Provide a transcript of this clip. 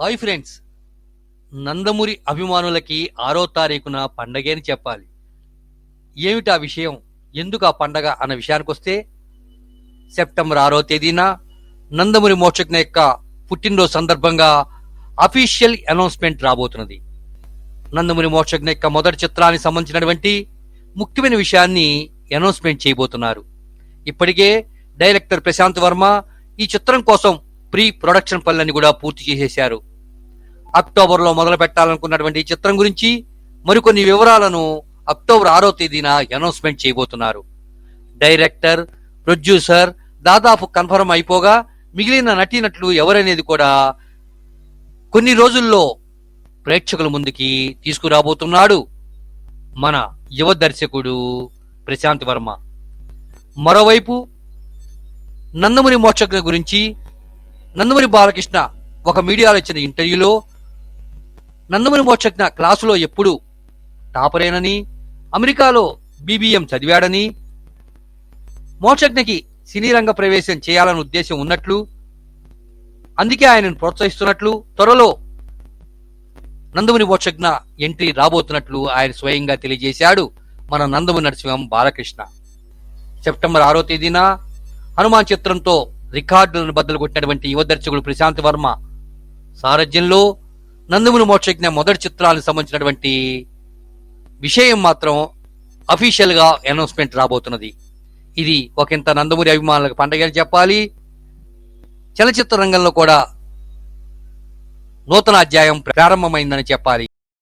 Hi friends. Nandamuri అభిమానులకి ఆరో తారీఖున పండగే అని చెప్పాలి. ఏమిటి ఆ విషయం? ఎందుకు ఆ పండగ అన్న విషయానికి వస్తే సెప్టెంబర్ ఆరో తేదీన నందమూరి మోక్షజ్ఞ యొక్క పుట్టినరోజు సందర్భంగా అఫీషియల్ అనౌన్స్మెంట్ రాబోతున్నది. నందమూరి మోక్షజ్ఞ యొక్క మొదటి చిత్రానికి సంబంధించినటువంటి ముఖ్యమైన విషయాన్ని అనౌన్స్మెంట్ చేయబోతున్నారు. ఇప్పటికే డైరెక్టర్ ప్రశాంత్ వర్మ ఈ చిత్రం కోసం ప్రీ ప్రొడక్షన్ పనులన్నీ కూడా పూర్తి చేసేశారు. అక్టోబర్లో మొదలు పెట్టాలనుకున్నటువంటి ఈ చిత్రం గురించి మరికొన్ని వివరాలను అక్టోబర్ ఆరో తేదీన అనౌన్స్మెంట్ చేయబోతున్నారు. డైరెక్టర్ ప్రొడ్యూసర్ దాదాపు కన్ఫర్మ్ అయిపోగా మిగిలిన నటీనటులు ఎవరనేది కూడా కొన్ని రోజుల్లో ప్రేక్షకుల ముందుకి తీసుకురాబోతున్నాడు మన యువ దర్శకుడు ప్రశాంత్ వర్మ. మరోవైపు నందమూరి మోక్షజ్ఞ గురించి నందమూరి బాలకృష్ణ ఒక మీడియాలో ఇచ్చిన ఇంటర్వ్యూలో నందమూరి మోక్షజ్ఞ క్లాసులో ఎప్పుడు టాపరేనని అమెరికాలో బీబీఎం చదివాడని మోక్షజ్ఞకి సినీ రంగ ప్రవేశం చేయాలన్న ఉద్దేశం ఉన్నట్లు అందుకే ఆయనను ప్రోత్సహిస్తున్నట్లు త్వరలో నందమూరి మోక్షజ్ఞ ఎంట్రీ రాబోతున్నట్లు ఆయన స్వయంగా తెలియజేశాడు మన నందమూరి నరసింహం బాలకృష్ణ. సెప్టెంబర్ ఆరో తేదీన హనుమాన్ చిత్రంతో రికార్డులను బద్దలు కొట్టినటువంటి యువ దర్శకుడు ప్రశాంత్ వర్మ సారథ్యంలో నందమూరి మోక్షజ్ఞ మొదటి చిత్రాలకు సంబంధించినటువంటి విషయం మాత్రం అఫీషియల్గా అనౌన్స్మెంట్ రాబోతున్నది. ఇది ఒకంత నందమూరి అభిమానులకు పండగ అని చెప్పాలి. చలచిత్ర రంగంలో కూడా నూతన అధ్యాయం ప్రారంభమైందని చెప్పాలి.